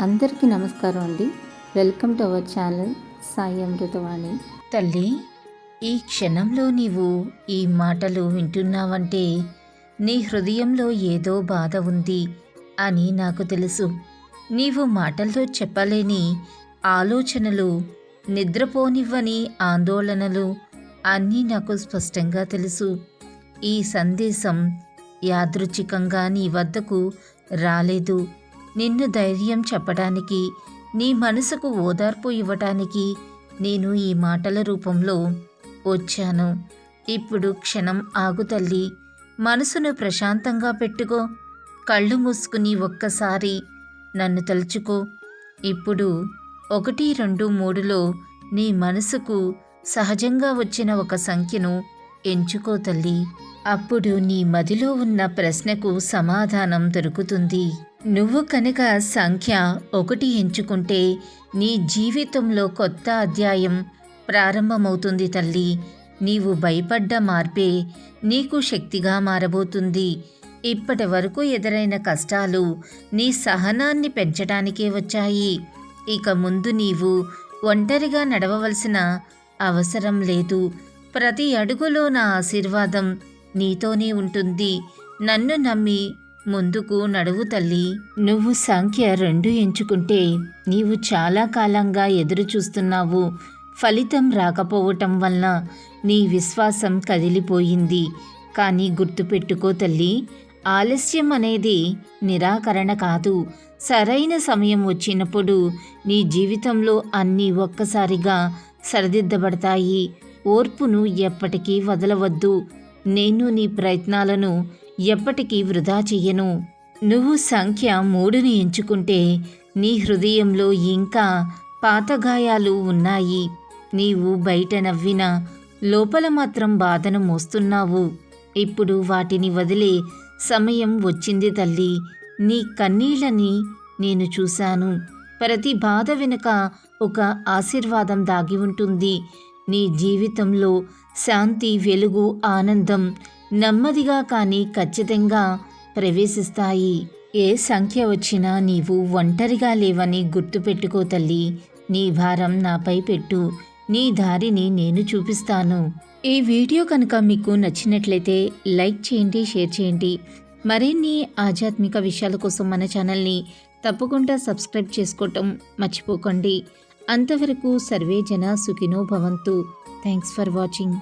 అందరికీ నమస్కారం అండి. Welcome to our channel Sai Amruthavani. తల్లి ఈ క్షణంలో నీవు ఈ మాటలు వింటున్నావంటే నీ హృదయంలో ఏదో బాధ ఉంది అని నాకు తెలుసు. నీవు మాటల్లో చెప్పలేని ఆలోచనలు నిద్రపోనివ్వని ఆందోళనలు అన్నీ నాకు స్పష్టంగా తెలుసు. ఈ సందేశం యాదృచ్ఛికంగా నీ వద్దకు రాలేదు. నిన్ను ధైర్యం చెప్పడానికి నీ మనసుకు ఓదార్పు ఇవ్వటానికి నేను ఈ మాటల రూపంలో వచ్చాను. ఇప్పుడు క్షణం ఆగు తల్లి. మనసును ప్రశాంతంగా పెట్టుకో. కళ్ళు మూసుకుని ఒక్కసారి నన్ను తలుచుకో. ఇప్పుడు ఒకటి రెండు మూడులో నీ మనసుకు సహజంగా వచ్చిన ఒక సంఖ్యను ఎంచుకో తల్లి. అప్పుడు నీ మదిలో ఉన్న ప్రశ్నకు సమాధానం దొరుకుతుంది. నువ్వు కనుక సంఖ్య ఒకటి ఎంచుకుంటే నీ జీవితంలో కొత్త అధ్యాయం ప్రారంభమవుతుంది తల్లి. నీవు భయపడ్డ మార్పే నీకు శక్తిగా మారబోతుంది. ఇప్పటి వరకు ఎదురైన కష్టాలు నీ సహనాన్ని పెంచడానికే వచ్చాయి. ఇక ముందు నీవు ఒంటరిగా నడవవలసిన అవసరం లేదు. ప్రతి అడుగులో నా ఆశీర్వాదం నీతోనే ఉంటుంది. నన్ను నమ్మి ముందుకు నడువు తల్లి. నువ్వు సంఖ్య రెండు ఎంచుకుంటే నీవు చాలా కాలంగా ఎదురు చూస్తున్నావు. ఫలితం రాకపోవటం వలన నీ విశ్వాసం కదిలిపోయింది. కానీ గుర్తుపెట్టుకో తల్లి ఆలస్యం అనేది నిరాకరణ కాదు. సరైన సమయం వచ్చినప్పుడు నీ జీవితంలో అన్నీ ఒక్కసారిగా సరిదిద్దబడతాయి. ఓర్పును ఎప్పటికీ వదలవద్దు. నేను నీ ప్రయత్నాలను ఎప్పటికీ వృధా చెయ్యను. నువ్వు సంఖ్య మూడుని ఎంచుకుంటే నీ హృదయంలో ఇంకా పాత గాయాలు ఉన్నాయి. నీవు బయట నవ్వినా లోపల మాత్రం బాధను మోస్తున్నావు. ఇప్పుడు వాటిని వదిలే సమయం వచ్చింది తల్లి. నీ కన్నీళ్ళని నేను చూశాను. ప్రతి బాధ వెనుక ఒక ఆశీర్వాదం దాగి ఉంటుంది. నీ జీవితంలో శాంతి వెలుగు ఆనందం నెమ్మదిగా కానీ ఖచ్చితంగా ప్రవేశిస్తాయి. ఏ సంఖ్య వచ్చినా నీవు ఒంటరిగా లేవని గుర్తుపెట్టుకో తల్లి. నీ భారం నాపై పెట్టు. నీ దారిని నేను చూపిస్తాను. ఈ వీడియో కనుక మీకు నచ్చినట్లయితే లైక్ చేయండి షేర్ చేయండి. మరిన్ని ఆధ్యాత్మిక విషయాల కోసం మన ఛానల్ని తప్పకుండా సబ్స్క్రైబ్ చేసుకోవటం మర్చిపోకండి. అంతవరకు సర్వే జన సుఖినో భవంతు. Thanks for watching